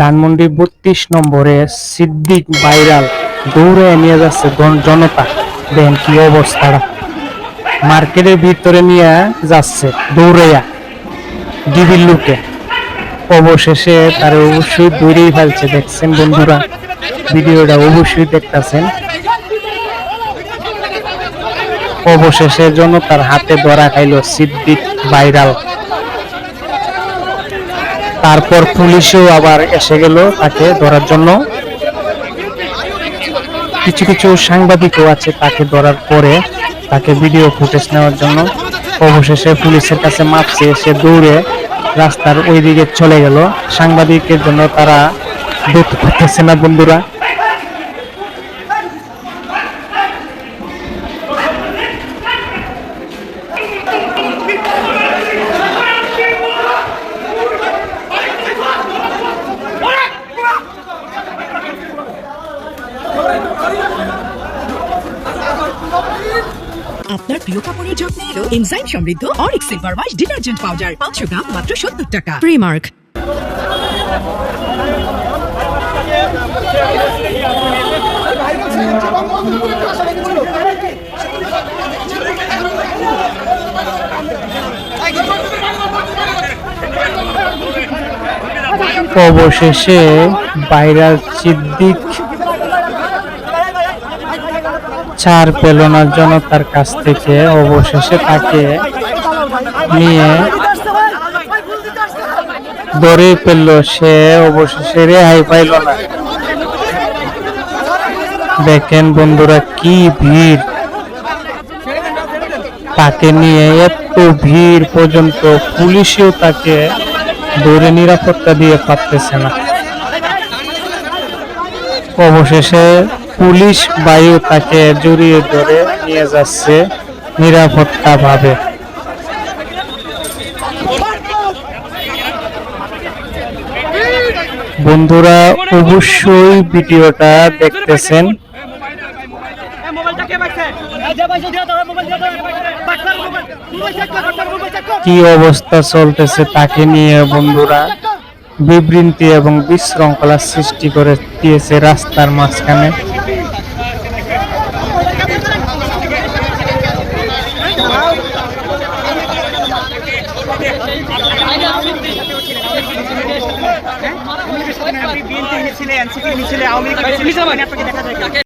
ধানমন্ডি বত্রিশ নম্বরে সিদ্দিক ভাইরাল দৌড়ে নিয়ে যাচ্ছে জনতা। দেখেন কি অবস্থাটা? মার্কেটের ভিতরে নিয়ে যাচ্ছে দৌড়াইয়া ডিবির লুকে। অবশেষে তার অবশ্যই দৌড়েই ফেলছে, দেখছেন বন্ধুরা। ভিডিওটা অবশ্যই দেখতেছেন। অবশেষে জনতার হাতে ধরা খাইল সিদ্দিক ভাইরাল। তারপর পুলিশও আবার এসে গেল তাকে ধরার জন্য। কিছু কিছু সাংবাদিকও আছে তাকে ধরার পরে তাকে ভিডিও ফুটেজ নেওয়ার জন্য। অবশেষে পুলিশের কাছে মাপ চেয়ে সে দৌড়ে রাস্তার ওই দিকে চলে গেল। সাংবাদিকের জন্য তারা দুঃখ করতেছে না বন্ধুরা। আপনার প্রিয় কাপড়ের যত্নে এলো এনজাইম সমৃদ্ধ Aurik silver wash detergent powder পাঁচশো গ্রাম মাত্র সত্তর টাকা। প্রিমার্ক অবশেষে ভাইরাল সিদ্দিক ছাড় পেল না জনতার কাছ থেকে, অবশেষে তাকে নিয়ে ধরে পেল সে অবশেষে রেহাই পাইল না। দেখেন বন্ধুরা, কি ভিড়। তাকে নিয়ে এত ভিড় পর্যন্ত পুলিশেও তাকে ধরে নিরাপত্তা দিয়ে পারতেছে না। অবশেষে পুলিশ বায়ু তাকে জড়িয়ে ধরে নিয়ে যাচ্ছে নিরাপত্তা ভাবে বন্ধুরা, অবশ্যই ভিডিওটা দেখতেছেন। কি অবস্থা চলতেছে তাকে নিয়ে বন্ধুরা? বিবৃতি এবং বিশৃঙ্খলা সৃষ্টি করে দিয়েছে রাস্তার মাঝখানে আওয়ামী লীগ